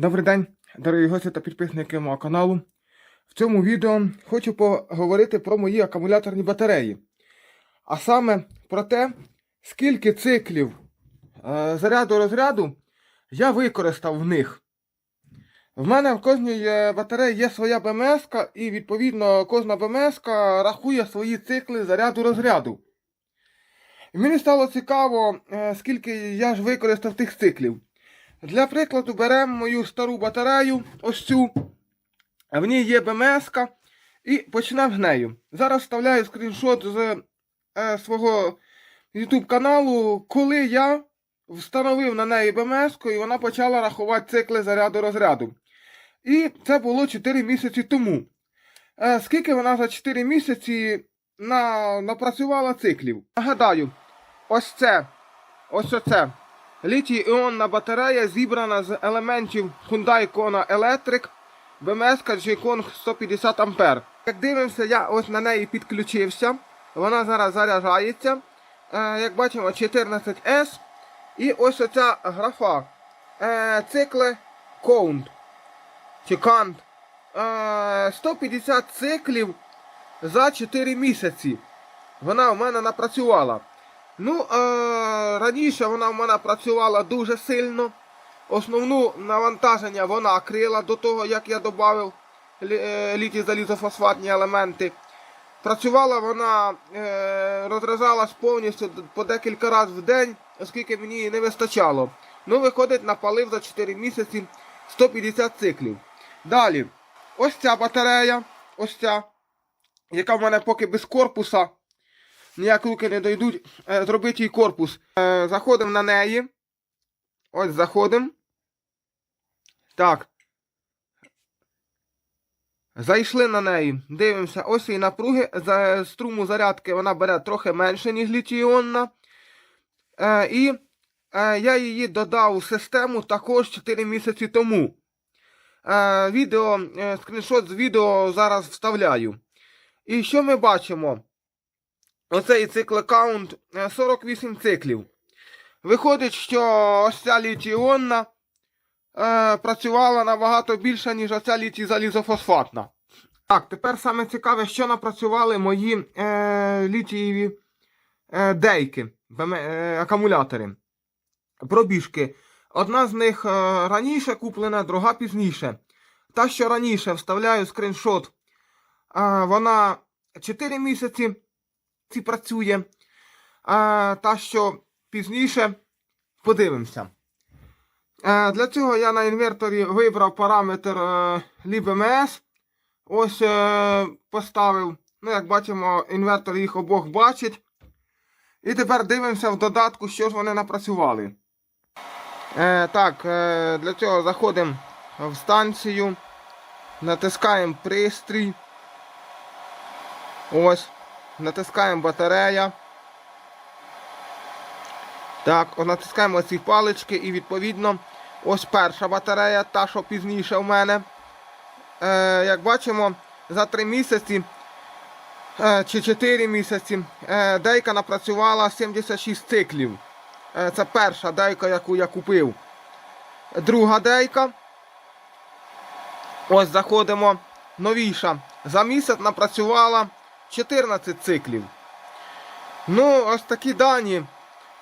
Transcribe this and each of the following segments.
Добрий день, дорогі гості та підписники мого каналу. В цьому відео хочу поговорити про мої акумуляторні батареї. А саме про те, скільки циклів е, заряду розряду я використав в них. В мене в кожній е, батареї є своя БМС, і відповідно кожна БМС рахує свої цикли заряду розряду. Мені стало цікаво, е, скільки я ж використав тих циклів. Для прикладу беремо мою стару батарею, ось цю. В ній є БМС і почнемо з нею. Зараз вставляю скріншот з е, свого YouTube каналу, коли я встановив на неї БМС і вона почала рахувати цикли заряду розряду. І це було 4 місяці тому. Е, скільки вона за 4 місяці на, напрацювала циклів? Нагадаю, ось це, ось оце. Літій іонна батарея зібрана з елементів Hyundai Kona Electric BMS G-Kong 150 А. Як дивимося, я ось на неї підключився. Вона зараз заряджається. Е, як бачимо, 14S. І ось оця графа. Е, цикли Count. Чи Count. Е, 150 циклів за 4 місяці. Вона у мене напрацювала. Ну, е, раніше вона в мене працювала дуже сильно. Основну навантаження вона крила до того, як я додав літі залізофосфатні елементи. Працювала вона, е, розряджалась повністю по декілька разів в день, оскільки мені її не вистачало. Ну, виходить, напалив за 4 місяці 150 циклів. Далі, ось ця батарея, ось ця, яка в мене поки без корпуса ніяк руки не дойдуть е, зробити їй корпус. Е, заходимо на неї. Ось заходимо. Так. Зайшли на неї. Дивимося, ось її напруги. За струму зарядки вона бере трохи менше, ніж літіонна. Е, і е, я її додав у систему також 4 місяці тому. Е, відео, е, скріншот з відео зараз вставляю. І що ми бачимо? Оцей циклокаунт 48 циклів. Виходить, що ось ця літіонна е, працювала набагато більше, ніж оця літій-залізофосфатна. Так, тепер саме цікаве, що напрацювали мої е, літієві е, дейки, е, акумулятори. Пробіжки. Одна з них е, раніше куплена, друга пізніше. Та, що раніше вставляю скриншот, е, вона 4 місяці ці працює. А, Та що пізніше подивимося. А, Для цього я на інверторі вибрав параметр е, LibMS. Ось е, поставив. Ну, як бачимо, інвертор їх обох бачить. І тепер дивимося в додатку, що ж вони напрацювали. Е, Так, е, для цього заходимо в станцію. Натискаємо пристрій. Ось. Натискаємо батарея. Так, натискаємо ці палички і відповідно ось перша батарея, та що пізніше в мене. Е, Як бачимо, за 3 місяці е, чи 4 місяці е, дейка напрацювала 76 циклів. Е, Це перша дейка, яку я купив. Друга дейка. Ось заходимо. Новіша. За місяць напрацювала 14 циклів. Ну, ось такі дані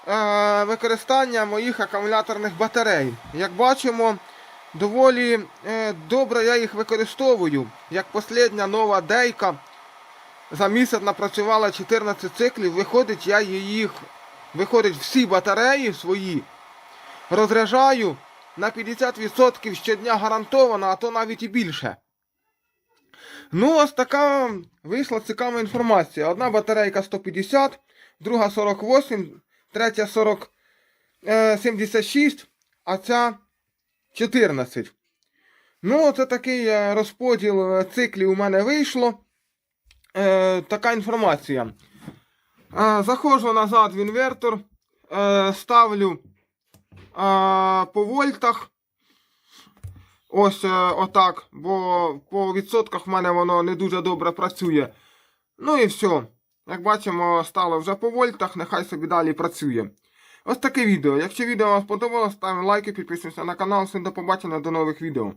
е, використання моїх акумуляторних батарей. Як бачимо, доволі е, добре я їх використовую. Як остання нова дейка за місяць напрацювала 14 циклів, виходить, я їх, виходить, всі батареї свої розряджаю на 50% щодня гарантовано, а то навіть і більше. Ну, ось така вийшла цікава інформація. Одна батарейка 150, друга 48, третя 40, е, 76, а ця 14. Ну, це такий е, розподіл е, циклів у мене вийшло. Е, Така інформація. Е, заходжу назад в інвертор, е, ставлю е, по вольтах. Ось е, отак, бо по відсотках в мене воно не дуже добре працює. Ну і все. Як бачимо, стало вже по вольтах, нехай собі далі працює. Ось таке відео. Якщо відео вам сподобалось, ставимо лайки, підписуємося на канал. Всім до побачення, до нових відео.